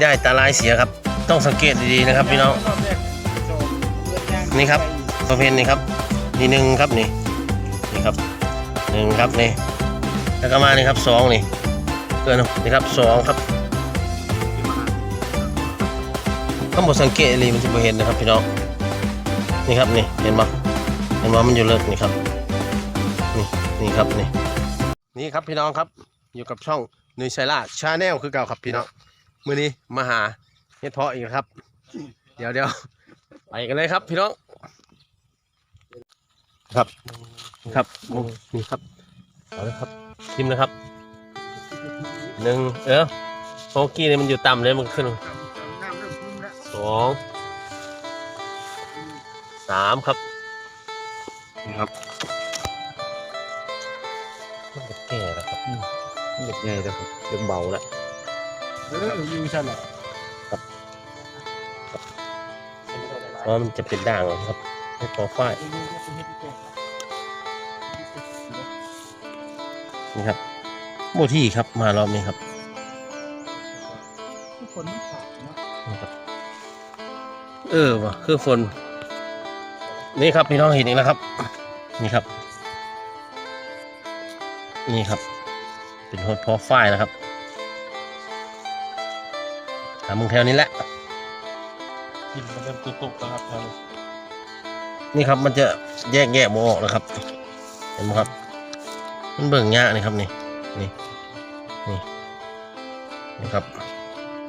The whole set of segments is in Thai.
ได้ตาลายเสียครับ ต้องสังเกตดีๆนะครับพี่น้อง นี่ครับประเภทนี้ครับนี่หนึ่งครับนี่นี่ครับหนึ่งครับนี่แล้วก็มานี่ครับสองนี่เกินนี่ครับสองครับข้างบนสังเกตดีมันจะเห็นนะครับพี่น้องนี่ครับนี่เห็นปะเห็นว่ามันอยู่เลิกนี่ครับนี่นี่ครับนี่นี่ครับพี่น้องครับอยู่กับช่องนุยไซล่าชาแนลคือเก่าครับพี่น้อง มื้อนี้มาหาเฮ็ดเพาะอีกครับ เดี๋ยวเดี๋ยวไปกันเลยครับพี่น้อง ครับ ครับโอ้นี่ครับเอาเลยครับชิมนะครับหนึ่งเออโฟกี้เนี่ยมันอยู่ต่ำเลยมันขึ้นสองสามครับนี่ครับมันจะแก่แล้วครับมันจะใหญ่แล้วครับเริ่มเบาแล้ว เออยิงฉันอะเพราะมันจะเป็นด่างครับให้พอฝ้ายนี่ครับโบที่ครับมารอบนี้ครับทุกคนมันขาดเนาะนี่ครับ เออว่ะคือฝนนี่ครับพี่น้องเห็นอีกแล้วครับ นี่ครับ นี่ครับ เป็นโฮดพอฝ้ายนะครับ หามึงแถวนี้แหละกินมันเริ่มตุกๆแล้วครับท่านนี่ครับมันจะแยกแยะโมออกนะครับ เห็นไหมครับ มันเบิ่งยากนี่ครับนี่นี่นี่นี่ครับ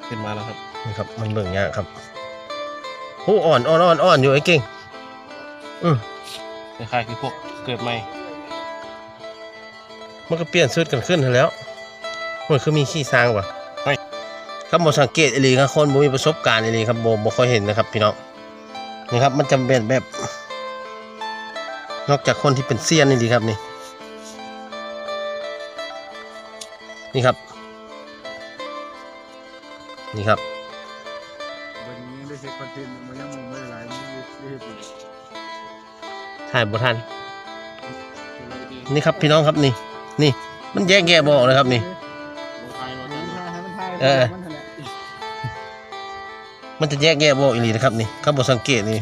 ขึ้นมาแล้วครับนี่ครับ มันเบิ่งยากครับโอ้อ่อนอ่อนอ่อนอ่อนอยู่ไอ้เก่งอืมคล้ายๆคือพวกเกิดใหม่มันก็เปลี่ยนชุดกันขึ้นแล้วมันคือมีขี้ซางว่ะ ครับบอสังเกตอีลีครับคนบ่มีประสบการณ์อีลีครับบ่บ่ค่อยเห็นนะครับ พี่น้องนี่ครับ มันจำเป็นแบบ นอกจากคนที่เป็นเซียนนี่ดีครับนี่นี่ครับ นี่ครับวันนี้ได้เช็คคอนเทนต์มันยังมองไม่ได้หลายมันได้เห็นอยู่ถ่ายบทันนี่ครับพี่น้องครับนี่ นี่ มันแยกแยะบออกเลยครับนี่เออ มันจะแยกแยะบออกอีหลีนะครับนี่ครับบ่สังเกตนี่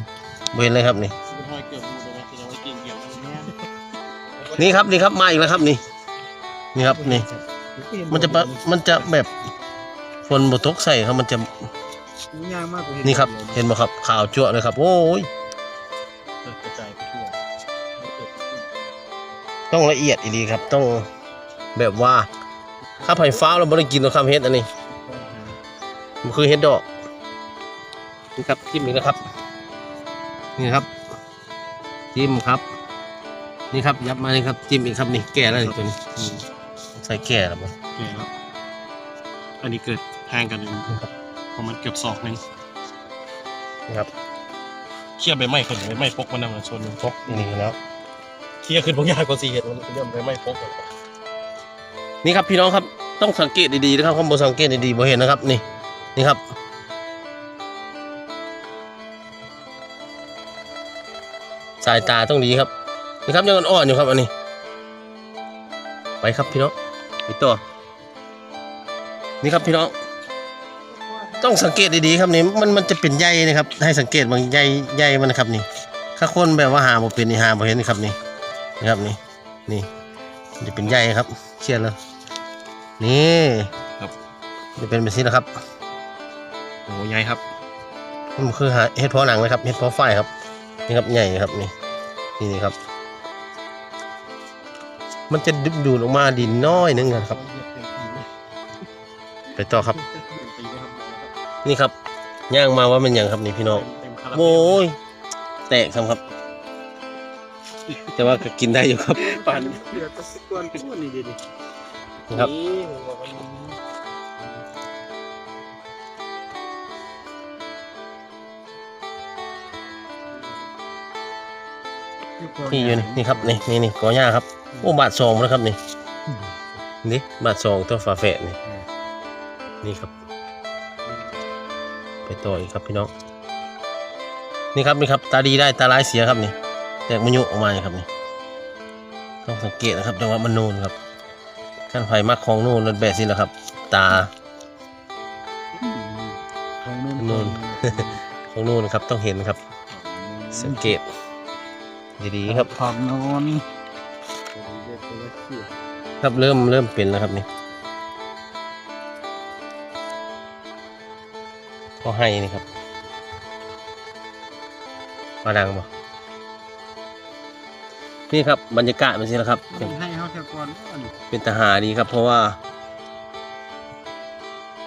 บ่เห็นเลยครับนี่นี่ครับนี่ครับมาอีกแล้วครับนี่ นี่ครับนี่ มันจะปะมันจะแบบฝนบตกใส่ครับมันจะยากมากกว่านี่ครับ เห็นไหมครับขาวจั่วเลยครับ โอ้ยกระจายไปทั่วต้องละเอียดอีดีครับ ต้องแบบว่าถ้าไผ่ฟ้าวเราไม่ได้กินหรอกครับเฮ็ดอันนี้ มันคือเฮ็ดดอก นี่ครับจิ้มอีกนะครับ นี่ครับ จิ้มครับ นี่ครับ ยับมานี่ครับ จิ้มอีกครับนี่แก่แล้วนี่ตัวนี้อืมใส่แก่แล้วมั้งโอเคครับอันนี้เกิดแทงกันเลยประมาณเกือบศอกหนึงนี่ครับเชี่ยใบไม้คนใบไม้พกมันนำมาชนหนึ่งพกนี่แล้วเชี่ยขึ้นพวกยากกว่าสี่เห็ดมันเป็นเรื่องใบไม้พกเลยนี่ครับพี่น้องครับต้องสังเกตดีๆนะครับข้างบนสังเกตดีๆบ่เห็นนะครับ นี่นี่ครับายตาต้องดีครับนี่ครับยังอ่อนๆอยู่ครับอันนี้ ไปครับพี่น้องไปต่อนี่ครับพี่น้องต้องสังเกตดีๆครับนี่มันมันจะเป็นใยนะครับ ให้สังเกตบางใยใยมันนะครับนี่ถ้าคนแบบว่าหาบ่เป็นนี่หาบ่เห็นนี่ครับนี่นี่ครับนี่นี่มันจะเป็นใยครับเชื่อเลยนี่จะเป็นแบบนี้นะครับโอ้ใหญ่ครับมันคือหาเห็ดเพาะหนังนะครับเห็ดเพาะฝ้ายครับนี่ครับใหญ่ครับนี่ นี่นี่ครับ มันจะดึงดูดออกมาดินน้อยนึงนะครับ ไปต่อครับ นี่ครับย่างมาว่ามันอย่างครับนี่พี่น้องโอ้ยแตกครับครับ แต่ว่าก็กินได้อยู่ครับปั่นเดือดตะกวนพูดนี่ดินี่ครับ นี่อยู่นี่นี่ครับนี่นี่นี่กอหญ้าครับโอ้บาทสองนะครับนี่นี่บาทสองตัวฝาแฝดนี่นี่ครับ ไปต่ออีกครับพี่น้องนี่ครับนี่ครับตาดีได้ตาร้ายเสียครับนี่แตกมันยุออกมานี่ครับนี่ต้องสังเกตนะครับจังหวะมันนูนครับขั้นไฟมักของนูนนั่นแบบสิแหละครับ ตาของนู่นนู่นของนู่นครับต้องเห็นครับ สังเกต ดีๆครับ ของนู่นครับเริ่มเริ่มเป็นแล้วครับนี่ก็ให้นี่ครับ มาดังบ่นี่ครับบรรยากาศมันสิละครับเป็นให้เขาเท่าก่อนก่อนเป็นตาหาดีครับ เพราะว่า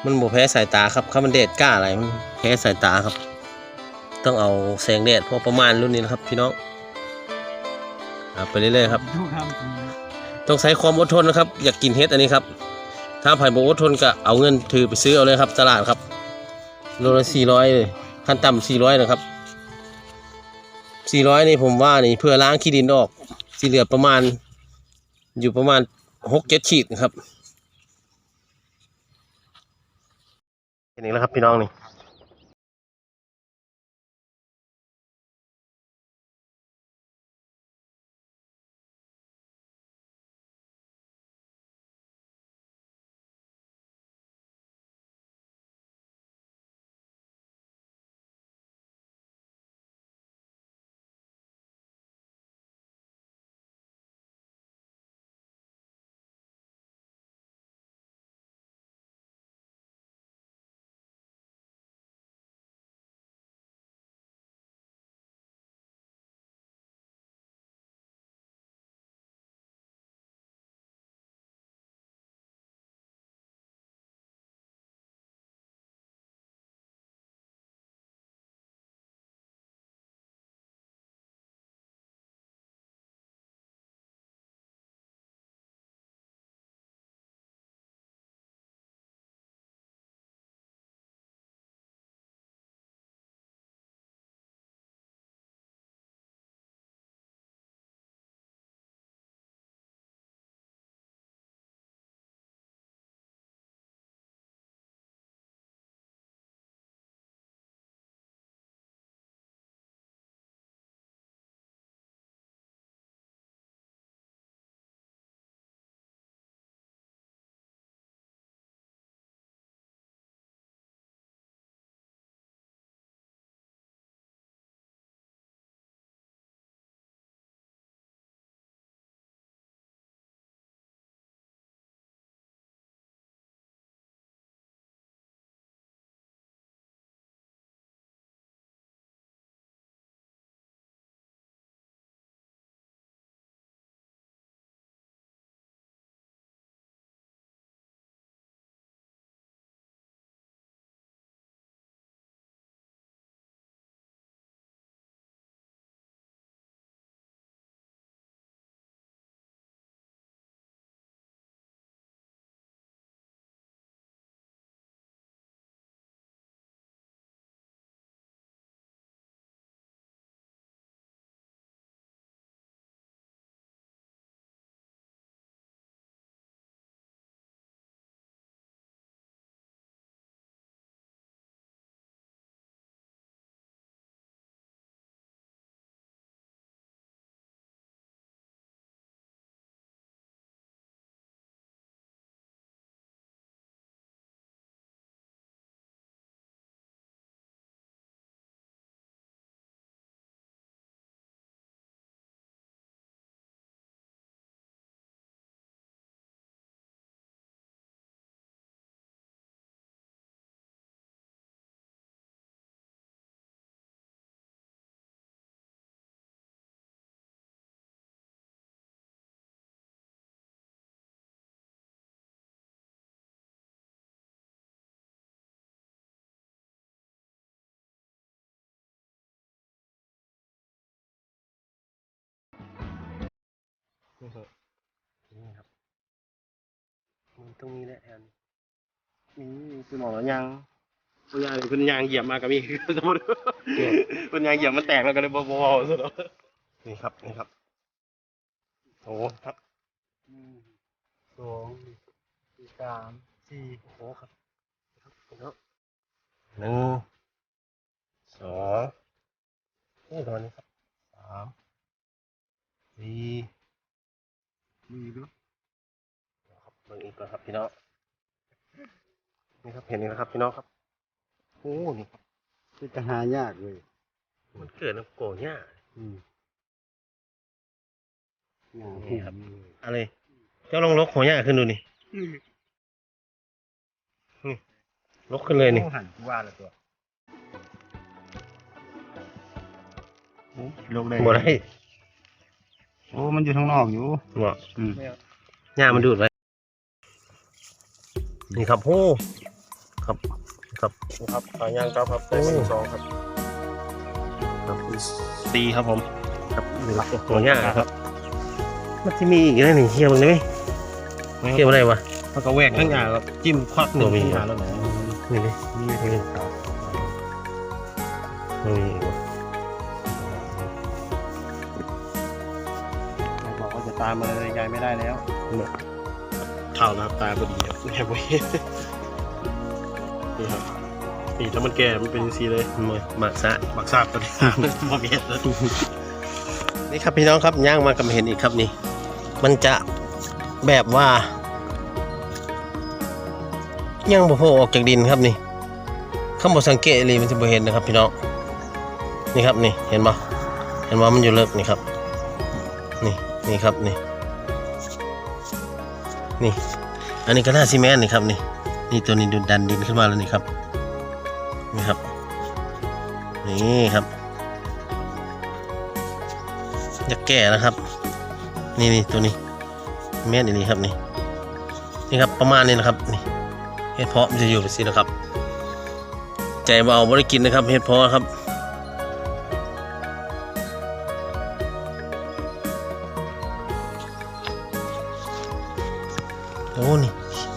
มันบ่แพ้สายตาครับข้ามันแดดกล้าอะไรมันแพ้สายตาครับ ต้องเอาแสงแดดพอประมาณรุ่นนี้นะครับ พี่น้อง ครับไปเรื่อยๆครับทุกคำจริงต้องใช้ความอดทนนะครับ อยากกินเฮ็ดอันนี้ครับ ถ้าไผ่บอดทนก็เอาเงินถือไปซื้อเอาเลยครับ ตลาดครับโลละสี่ร้อยเลยขั้นต่ำสี่ร้อยนะครับสี่ร้อยนี่ผมว่านี่เพื่อล้างขี้ดินออกสีเหลือประมาณ อยู่ประมาณหกเจ็ดขีดนะครับเห็นอีกแล้วครับพี่น้องนี่ นี่ครับนี่ครับมันตรงนี้แหละแทนนี่คือหมอแล้วยังคุณยางคุณยางเหยียบมากับมีสมมติคุณยางเหยียบมันแตกแล้วก็เลยบวบๆสุดแล้วนี่ครับนี่ครับโอ้ครับหนึ่งสองสามสี่โอ้ครับครับครับหนึ่งสองนี่ตอนนี้ครับสามสี่ มีด้วยครับเบิ่งอีกก่อนครับพี่น้องนี่ครับเห็นนี่นะครับพี่น้องครับโอ้นี่ครับที่จะหายากเลย มันเกิดน้ำโกหญ้าอืมหญ้านี่ครับอะไรเจ้าลองลกหัวหญ้าขึ้นดูนี่นี่ลกขึ้นเลยนี่หันว่าละตัวลงเลยบ่ได้ โอ้ มันอยู่ข้างนอกอยู่บ่อืมหญ้ามันดูดไว้นี่ครับโอ้ครับครับครับขายางครับครับใส่ไปสองครับครับตีครับผมครับนี่หัวหญ้าครับ มันจะมีอีกอะไรหนึ่งเฮียมึงได้ไหมเฮียอะไรวะแล้วก็แหวกข้างหน้าแล้วจิ้มควักหนึ่งบ่มีข้างหน้าแล้วไหนนี่ดินี่นี่นี่มัน ตามมาเลยยายไม่ได้แล้วเท่าแล้วตาพอดีครับแอบไว้นี่ครับนี่ถ้ามันแก่มันเป็นสีเลยมันมาหมากซะบักซาบตัวนี้บ่มีเห็ดแล้วนี่ครับพี่น้องครับย่างมากับเห็นอีกครับนี่ มันจะแบบว่าย่างบ่โผล่ออกจากดินครับนี่ข้างบนสังเกตเลยมันจะบ่เห็นนะครับ พี่น้องนี่ครับนี่เห็นบ่เห็นว่ามันอยู่เลิกนี่ครับ นี่ นี่ครับนี่ นี่ อันนี้ก็น่าซีเมนต์นี่ครับนี่ นี่ตัวนี้ดูดันดินขึ้นมาแล้วนี่ครับ นี่ครับ นี่ครับจะแก่นะครับ นี่นี่ตัวนี้แม่นอันนี้ครับนี่ นี่ครับประมาณนี้นะครับ นี่เห็ดเพาะมันจะอยู่แบบนี้นะครับ ใจเบาไม่ได้กินนะครับเห็ดเพาะครับ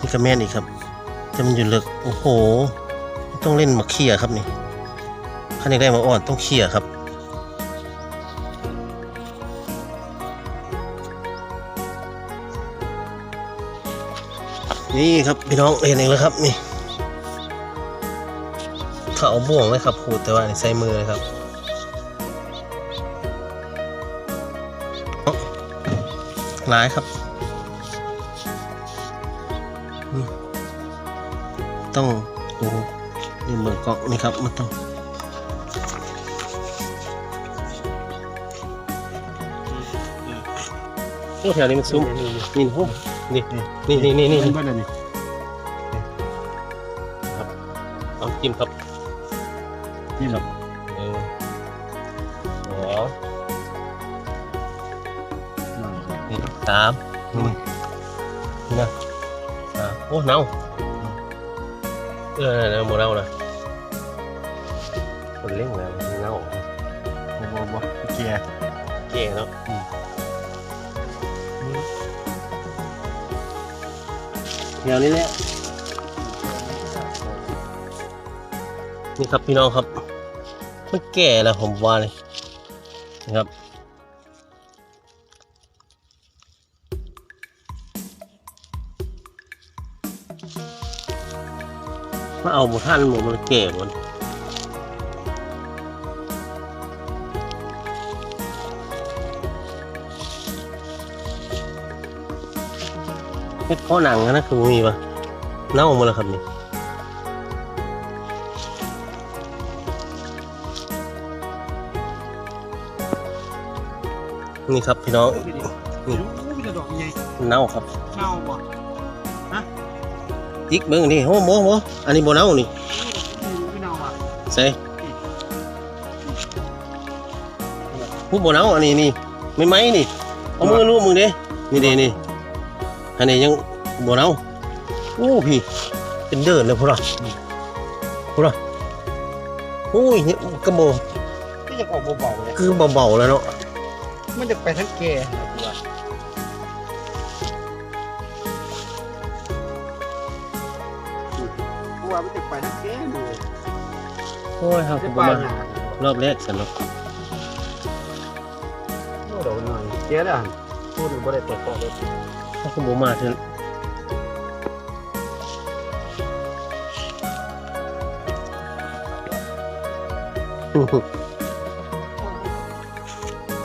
นี่ก็แม่นอีกครับ แต่มันอยู่ลึกโอ้โห ต้องเล่นมาเขี่ยครับนี่ขันอยากได้มาอ่อนต้องเขี่ยครับนี่ครับพี่น้องเห็นเองแล้วครับนี่เขาเอาบ่วงเลยครับขูดแต่ว่าใส่มือเลยครับหลายครับ ต้องโอ้โหนี่เมือกล้องนี่ครับมันต้องโอ้แถวนี้มันซุ้มนี่พุ่มนี่นี่นี่นี่นี่นี่บ้านอะไรนี่เอาจิ้มครับนี่ครับหนึ่งสองนี่สามนี่นี่นะอ่าโอ้เน่า เออเน่าหมดแล้วนะคนเล่งแล้วเน่าบ่บ่บ่เกียร์เก่งเนาะแถวนี้แหละนี่ครับพี่น้องครับมันแก่แล้วผมว่าเลยนะครับ มาเอาหมูท่านหมูมันแก่หมดเฮ็ดข้อหนังนะคือมีปะเน่าหมดแล้วครับนี่นี่ครับพี่น้องนี่มีแต่ดอกใหญ่เน่าครับเน่าบ่ จิกเบิ้งนี่โอ้โหโหอันนี้โบเน่านี่ไม่เน่าอะใส่ผู้โบเน่าอันนี้นี่ไม่ไหมนี่เอามือลูบมึงเด้นี่เด้นี่อันนี้ยังโบเน่าโอ้พี่เป็นเดินเลยพวกเราพวกเราโอ้ยเนี่ยกระโบก็ยังออกเบาๆเลยคือเบาๆแล้วเนาะมันจะไปทั้งแก่ อ้ยครับจะผมไปมารหารอบแรกสนุกโอ้ดอกหน่อยแก่แล้วหั่นพูดถึงบ่ได้ตกปอกเลยถ้าคุณบมาถึง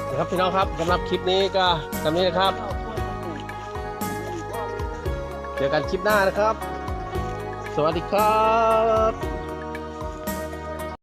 นะครับพี่น้องครับสำหรับคลิปนี้ก็ทำนี้นะครับเจอกันคลิปหน้านะครับ สวัสดีครับ